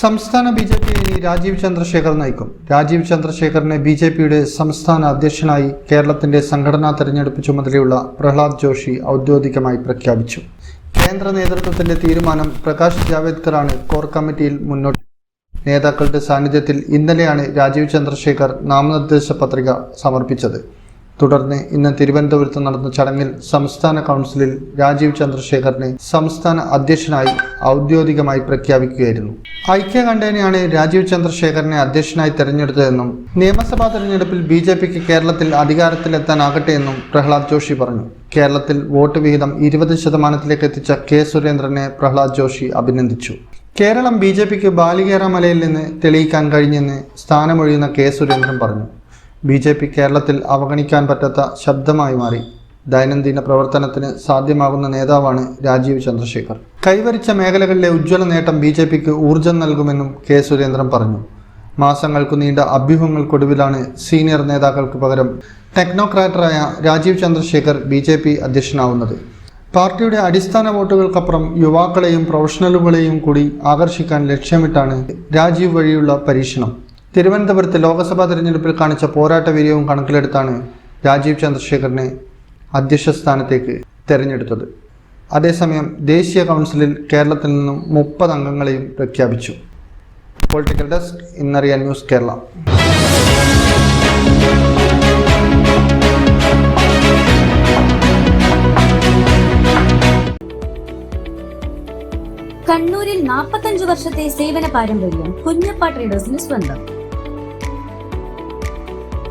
സംസ്ഥാന B J P Rajeev Chandrasekhar നയിക്കും. Rajeev ചന്ദ്രശേഖറിനെ B J പിയുടെ സംസ്ഥാന അധ്യക്ഷനായി കേരളത്തിന്റെ സംഘടനാ തെരഞ്ഞെടുപ്പ് ചുമതലയുള്ള പ്രഹ്ലാദ് ജോഷി ഔദ്യോഗികമായി പ്രഖ്യാപിച്ചു. കേന്ദ്ര നേതൃത്വത്തിന്റെ തീരുമാനം പ്രകാശ് ജാവേദ്കറാണ് കോർ കമ്മിറ്റിയിൽ മുന്നോട്ട് നേതാക്കളുടെ സാന്നിധ്യത്തിൽ ഇന്നലെയാണ് രാജീവ് ചന്ദ്രശേഖർ നാമനിർദ്ദേശ പത്രിക സമർപ്പിച്ചത്. തുടർന്ന് ഇന്ന് തിരുവനന്തപുരത്ത് നടന്ന ചടങ്ങിൽ സംസ്ഥാന കൗൺസിലിൽ രാജീവ് ചന്ദ്രശേഖറിനെ സംസ്ഥാന അധ്യക്ഷനായി ഔദ്യോഗികമായി പ്രഖ്യാപിക്കുകയായിരുന്നു. ഐക്യകണ്ഠേനയാണ് രാജീവ് ചന്ദ്രശേഖരനെ അധ്യക്ഷനായി തെരഞ്ഞെടുത്തതെന്നും നിയമസഭാ തെരഞ്ഞെടുപ്പിൽ ബി ജെ പിക്ക് കേരളത്തിൽ അധികാരത്തിലെത്താനാകട്ടെ എന്നും പ്രഹ്ലാദ് ജോഷി പറഞ്ഞു. കേരളത്തിൽ വോട്ട് വിഹിതം ഇരുപത് ശതമാനത്തിലേക്ക് എത്തിച്ച കെ സുരേന്ദ്രനെ പ്രഹ്ലാദ് ജോഷി അഭിനന്ദിച്ചു. കേരളം ബി ജെ പിക്ക് ബാലികേറ മലയിൽ നിന്ന് തെളിയിക്കാൻ കഴിഞ്ഞെന്ന് സ്ഥാനമൊഴിയുന്ന കെ സുരേന്ദ്രൻ പറഞ്ഞു. ബി ജെ പി കേരളത്തിൽ അവഗണിക്കാൻ പറ്റാത്ത ശബ്ദമായി മാറി. ദൈനംദിന പ്രവർത്തനത്തിന് സാധ്യമാകുന്ന നേതാവാണ് രാജീവ് ചന്ദ്രശേഖർ. കൈവരിച്ച മേഖലകളിലെ ഉജ്ജ്വല നേട്ടം ബി ജെ പിക്ക് ഊർജം നൽകുമെന്നും കെ സുരേന്ദ്രൻ പറഞ്ഞു. മാസങ്ങൾക്കു നീണ്ട അഭ്യൂഹങ്ങൾക്കൊടുവിലാണ് സീനിയർ നേതാക്കൾക്ക് പകരം ടെക്നോക്രാറ്ററായ Rajeev Chandrasekhar B J P അധ്യക്ഷനാവുന്നത്. പാർട്ടിയുടെ അടിസ്ഥാന വോട്ടുകൾക്കപ്പുറം യുവാക്കളെയും പ്രൊഫഷണലുകളെയും കൂടി ആകർഷിക്കാൻ ലക്ഷ്യമിട്ടാണ് രാജീവ് വഴിയുള്ള പരീക്ഷണം. തിരുവനന്തപുരത്ത് ലോക്സഭാ തെരഞ്ഞെടുപ്പിൽ കാണിച്ച പോരാട്ട വീര്യവും കണക്കിലെടുത്താണ് രാജീവ് ചന്ദ്രശേഖറിനെ അധ്യക്ഷ സ്ഥാനത്തേക്ക് തെരഞ്ഞെടുത്തത്. അതേസമയം ദേശീയ കൗൺസിലിൽ കേരളത്തിൽ നിന്നും മുപ്പത് അംഗങ്ങളെയും പ്രഖ്യാപിച്ചു. പൊളിറ്റിക്കൽ ഡെസ്ക് ഇന്നറിയാൻ ന്യൂസ് കേരള. കണ്ണൂരിൽ 45 വർഷത്തെ സേവന പാരമ്പര്യം കുഞ്ഞപ്പ ട്രേഡേഴ്സിന് സ്വന്തം.